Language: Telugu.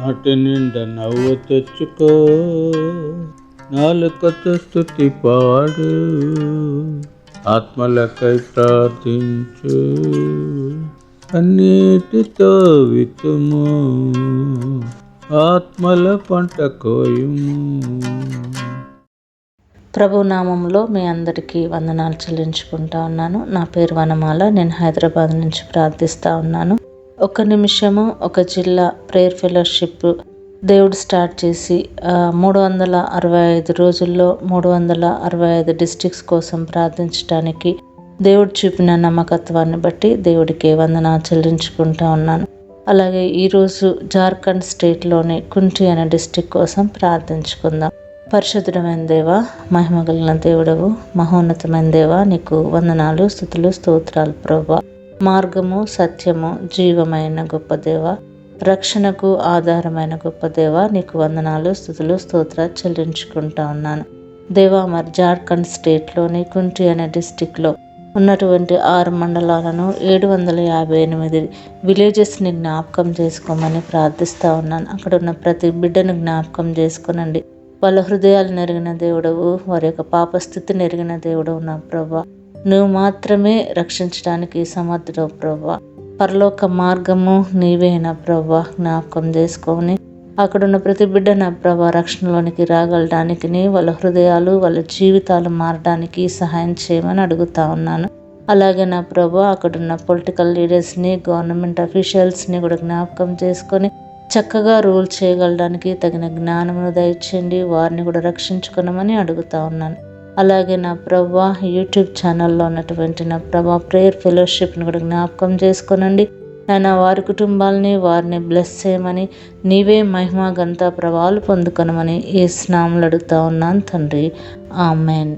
నాటి నిండా నవ్వు తెచ్చుకో. నాలుకతో స్థుతి పాడు. ఆత్మలకై ప్రార్థించు. అన్నిటితో వితుము ఆత్మల పంట కోయుము. ప్రభు నామంలో మీ అందరికీ వందనాలు చెల్లించుకుంటా ఉన్నాను. నా పేరు వనమాల. నేను హైదరాబాద్ నుంచి ప్రార్థిస్తూ ఉన్నాను. ఒక నిమిషము ఒక జిల్లా ప్రేయర్ ఫెలోషిప్ దేవుడు స్టార్ట్ చేసి మూడు వందల అరవై ఐదు రోజుల్లో మూడు వందల అరవై ఐదు డిస్ట్రిక్ట్స్ కోసం ప్రార్థించడానికి దేవుడు చూపిన నమ్మకత్వాన్ని బట్టి దేవుడికి వందన చెల్లించుకుంటా ఉన్నాను. అలాగే ఈరోజు జార్ఖండ్ స్టేట్లోని కుంటి అనే డిస్టిక్ కోసం ప్రార్థించుకుందాం. పరిశుద్ధమైన దేవ మహిమగలిగిన దేవుడవు మహోన్నతమైన దేవ నీకు వందనాలు స్థుతులు స్తోత్రాలు ప్రభా. మార్గము సత్యము జీవమైన గొప్ప దేవ రక్షణకు ఆధారమైన గొప్ప దేవ నీకు వందనాలు స్థుతులు స్తోత్ర చెల్లించుకుంటా ఉన్నాను. దేవా మరి జార్ఖండ్ స్టేట్లోని కుంటి అనే డిస్టిక్లో ఉన్నటువంటి ఆరు మండలాలను ఏడు వందల యాభై ఎనిమిది విలేజెస్ని జ్ఞాపకం చేసుకోమని ప్రార్థిస్తూ ఉన్నాను. అక్కడ ఉన్న ప్రతి బిడ్డను జ్ఞాపకం చేసుకునండి. వాళ్ళ హృదయాలు నెరిగిన దేవుడవు వారి యొక్క పాప స్థితిని ఎరిగిన దేవుడవు నా ప్రభా. నువ్వు మాత్రమే రక్షించడానికి సమర్థుడవు ప్రభా పరలోక మార్గము నీవే నా ప్రభా జ్ఞాపకం చేసుకొని అక్కడున్న ప్రతి బిడ్డ నా ప్రభా రక్షణలోనికి రాగలడానికి వాళ్ళ హృదయాలు వాళ్ళ జీవితాలు మారడానికి సహాయం చేయమని అడుగుతా ఉన్నాను. అలాగే నా ప్రభా అక్కడున్న పొలిటికల్ లీడర్స్ని గవర్నమెంట్ అఫీషియల్స్ని కూడా జ్ఞాపకం చేసుకొని చక్కగా రూల్ చేయగలడానికి తగిన జ్ఞానమును దయచేయండి. వారిని కూడా రక్షించుకునమని అడుగుతా ఉన్నాను. అలాగే నా ప్రభా యూట్యూబ్ ఛానల్లో ఉన్నటువంటి నా ప్రభా ప్రేయర్ ఫెలోషిప్ని కూడా జ్ఞాపకం చేసుకునండి. నాయన వారి కుటుంబాలని వారిని బ్లెస్ చేయమని నీవే మహిమ గంతా ప్రభావాలు పొందుకొనమని ఏ స్నాములు అడుగుతా ఉన్నాను తండ్రి. ఆమెన్.